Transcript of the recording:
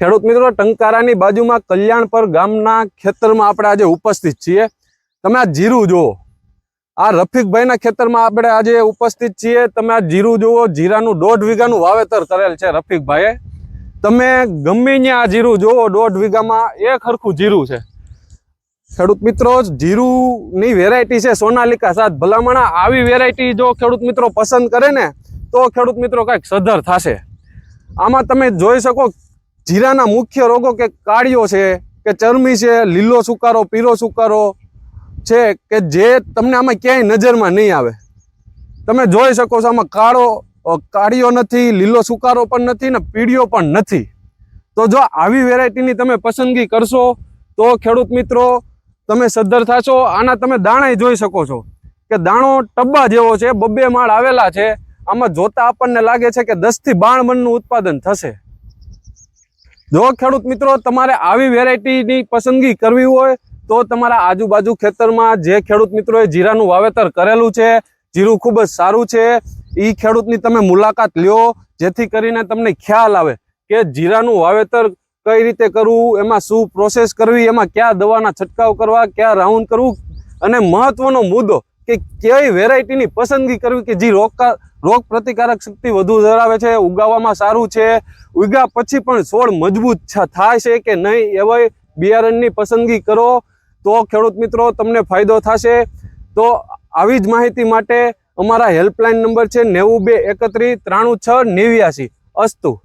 ખેડૂત મિત્રો, ટંકારાની બાજુમાં કલ્યાણપર ગામના ખેતરમાં આપણે આજે ઉપસ્થિત છીએ. તમે આ જીરું જુઓ. આ રફીકભાઈના ખેતરમાં આપણે આજે ઉપસ્થિત છીએ. તમે આ જીરું જુઓ. જીરાનું દોઢ વીઘાનું વાવેતર કરેલ છે રફીકભાઈએ. તમે ગમે ત્યાં આ જીરું જુઓ, દોઢ વીઘામાં એક હરખું જીરું છે. ખેડૂત મિત્રો, જીરુની વેરાયટી છે સોનાલિકા સાત. ભલામણા આવી વેરાયટી જો ખેડૂત મિત્રો પસંદ કરે ને, તો ખેડૂત મિત્રો કાંઈક સધર થશે. આમાં તમે જોઈ શકો જીરાના મુખ્ય રોગો કે કાળીઓ છે, કે ચરમી છે, લીલો સુકારો, પીળો સુકારો છે, કે જે તમને આમાં ક્યાંય નજરમાં નહીં આવે. તમે જોઈ શકો છો આમાં કાળો કાળીઓ નથી, લીલો સુકારો પણ નથી ને પીળીઓ પણ નથી. તો જો આવી વેરાયટીની તમે પસંદગી કરશો, તો ખેડૂત મિત્રો, તમે સદ્ધર થશો, આના તમે દાણા જોઈ શકો છો કે દાણો ટબ્બા જેવો છે, બબ્બે માળ આવેલા છે. આમાં જોતા આપણને લાગે છે કે દસથી બાણ મણનું ઉત્પાદન થશે. જો ખેડૂત મિત્રો, તમારે આવી વેરાયટીની પસંદગી કરવી હોય, તો તમારા આજુબાજુ ખેતરમાં જે ખેડૂત મિત્રોએ જીરાનું વાવેતર કરેલું છે, જીરું ખૂબ જ સારું છે એ ખેડૂતની તમે મુલાકાત લ્યો, જેથી કરીને તમને ખ્યાલ આવે કે જીરાનું વાવેતર કઈ રીતે કરવું, એમાં શું પ્રોસેસ કરવી, એમાં કયા દવાના છંટકાવ કરવા, કયા રાઉન્ડ કરવું, અને મહત્વનો મુદ્દો કે કઈ વેરાયટીની પસંદગી કરવી કે જે રોગ રોગ પ્રતિકારક શક્તિ વધુ ધરાવે છે, ઉગાવવામાં સારું છે ઉગા પછી પણ છોડ મજબૂત થાય છે કે નહીં એવા બિયારણની પસંદગી કરો. તો ખેડૂત મિત્રો, તમને ફાયદો થશે. તો આવી જ માહિતી માટે અમારા હેલ્પલાઇન નંબર છે નેવું બે એકત્રીસ ત્રાણું છ નેવ્યાસી. અસ્તુ.